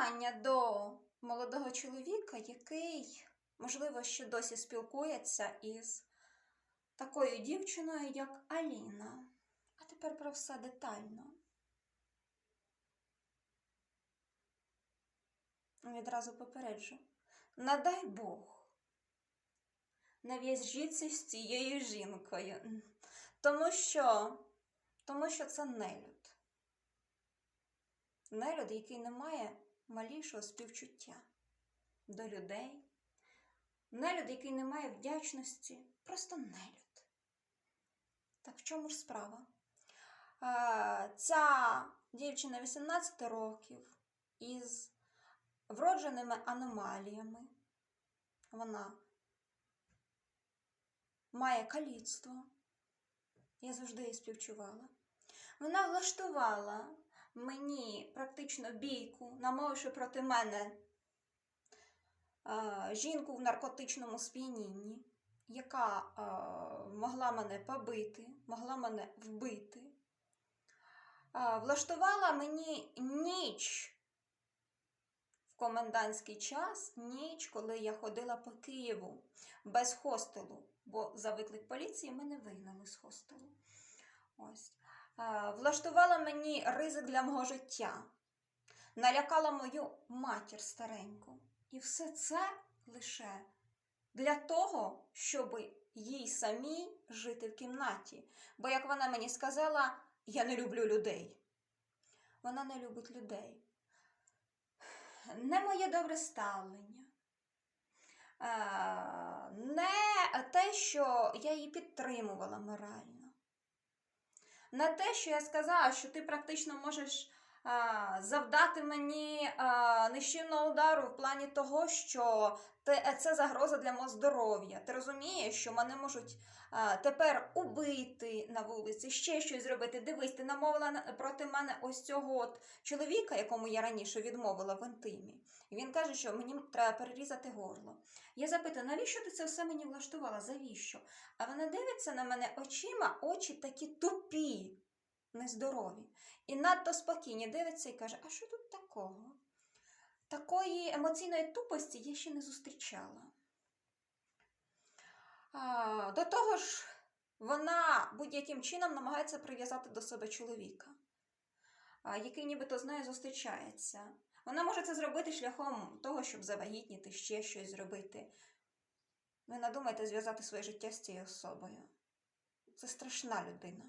питання до молодого чоловіка, який, можливо, ще досі спілкується із такою дівчиною, як Аліна. А тепер про все детально. Відразу попереджу. Надай Бог. Не в'яжіться з цією жінкою. Тому що, тому що це нелюд. Нелюд, який не має малішого співчуття до людей. Нелюд, який не має вдячності, просто нелюд. Так в чому ж справа? Ця дівчина 18 років із вродженими аномаліями. Вона має каліцтво. Я завжди її співчувала. Вона влаштувала мені практично бійку, намовивши проти мене е, жінку в наркотичному сп'янінні, яка е, могла мене побити, могла мене вбити. Е, влаштувала мені ніч в комендантський час, ніч, коли я ходила по Києву без хостелу, бо за виклик поліції мене вигнали з хостелу. Ось. Е, Влаштувала мені ризик для мого життя, налякала мою матір стареньку. І все це лише для того, щоб їй самій жити в кімнаті. Бо, як вона мені сказала, я не люблю людей. Вона не любить людей. Не моє добре ставлення. Е, Не те, що я її підтримувала морально. Не те, що я сказала, що ти практично можеш завдати мені нищівного удару в плані того, що це загроза для мого здоров'я. Ти розумієш, що мене можуть тепер убити на вулиці, ще щось зробити. Дивись, ти намовила проти мене ось цього от чоловіка, якому я раніше відмовила в інтимі. І він каже, що мені треба перерізати горло. Я запитую, навіщо ти це все мені влаштувала? Завіщо? А вона дивиться на мене очима, очі такі тупі, нездорові. І надто спокійні дивиться і каже: А що тут такого? Такої емоційної тупості я ще не зустрічала. А, до того ж, вона будь-яким чином намагається прив'язати до себе чоловіка, який нібито з нею зустрічається. Вона може це зробити шляхом того, щоб завагітніти, ще щось зробити. Ви надумайте зв'язати своє життя з цією особою. Це страшна людина.